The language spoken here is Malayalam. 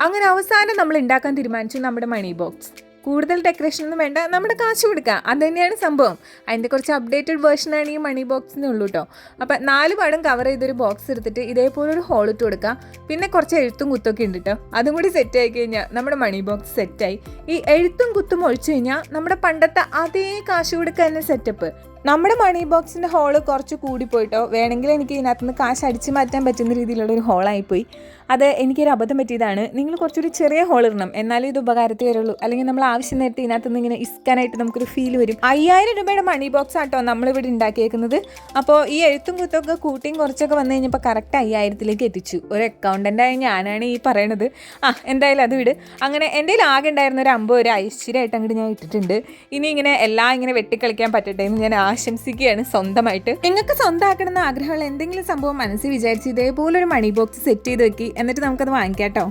അങ്ങനെ അവസാനം നമ്മൾ ഉണ്ടാക്കാൻ തീരുമാനിച്ചു നമ്മുടെ മണി ബോക്സ് കൂടുതൽ ഡെക്കറേഷൻ ഒന്നും വേണ്ട നമ്മുടെ കാശ് കൊടുക്കുക അത് തന്നെയാണ് സംഭവം. അതിന്റെ കുറച്ച് അപ്ഡേറ്റഡ് വേർഷനാണ് ഈ മണി ബോക്സിന് ഉള്ളൂ കേട്ടോ അപ്പം നാല് പാടും കവർ ചെയ്തൊരു ബോക്സ് എടുത്തിട്ട് ഇതേപോലെ ഒരു ഹോൾ ഇട്ട് കൊടുക്കുക പിന്നെ കുറച്ച് എഴുത്തും കുത്തൊക്കെ ഉണ്ട് കേട്ടോ അതും കൂടി സെറ്റ് ആയി കഴിഞ്ഞാൽ നമ്മുടെ മണി ബോക്സ് സെറ്റായി ഈ എഴുത്തും കുത്തും ഒഴിച്ചു കഴിഞ്ഞാൽ നമ്മുടെ പണ്ടത്തെ അതേ കാശ് കൊടുക്കുക തന്നെ സെറ്റപ്പ് നമ്മുടെ മണി ബോക്സിന്റെ ഹോൾ കുറച്ച് കൂടിപ്പോയിട്ടോ. വേണമെങ്കിൽ എനിക്ക് ഇതിനകത്ത് നിന്ന് കാശ് അടിച്ചു മാറ്റാൻ പറ്റുന്ന രീതിയിലുള്ള ഒരു ഹോളായിപ്പോയി അത് എനിക്കൊരു അബദ്ധം പറ്റിയതാണ്. നിങ്ങൾ കുറച്ചൊരു ചെറിയ ഹോൾ ഇടണം. എന്നാലേ ഇത് ഉപകാരത്തിൽ വരുള്ളൂ. അല്ലെങ്കിൽ നമ്മൾ ആവശ്യം നേരത്തെ ഇതിനകത്ത് നിന്ന് ഇങ്ങനെ ഇസ്കാനായിട്ട് നമുക്കൊരു ഫീൽ വരും. അയ്യായിരം രൂപയുടെ മണി ബോക്സ് ആട്ടോ നമ്മളിവിടെ ഉണ്ടാക്കിയേക്കുന്നത്. അപ്പോൾ ഈ എഴുത്തും കുത്തൊക്കെ കൂട്ടിയും കുറച്ചൊക്കെ വന്നു കഴിഞ്ഞപ്പോൾ കറക്റ്റ് അയ്യായിരത്തിലേക്ക് എത്തിച്ചു. ഒരു അക്കൗണ്ടന്റായ ഞാനാണ് ഈ പറയണത്. ആ എന്തായാലും അത് വിട്. അങ്ങനെ എന്റെ ആകെ ഉണ്ടായിരുന്ന ഒരു അമ്പത് ഒരു ഐശ്വര്യമായിട്ട് അങ്ങോട്ട് ഞാൻ ഇട്ടിട്ടുണ്ട്. ഇനി ഇങ്ങനെ എല്ലാം ഇങ്ങനെ വെട്ടിക്കളിക്കാൻ പറ്റട്ടെ എന്ന് ഞാൻ ആശംസിക്കുകയാണ് സ്വന്തമായിട്ട്. നിങ്ങൾക്ക് സ്വന്തമാക്കണം എന്ന് ആഗ്രഹമുള്ള എന്തെങ്കിലും സംഭവം മനസ്സിൽ വിചാരിച്ച് ഇതേപോലെ ഒരു മണി ബോക്സ് സെറ്റ് ചെയ്ത് വെക്കി. എന്നിട്ട് നമുക്കത് വാങ്ങിക്കാം കേട്ടോ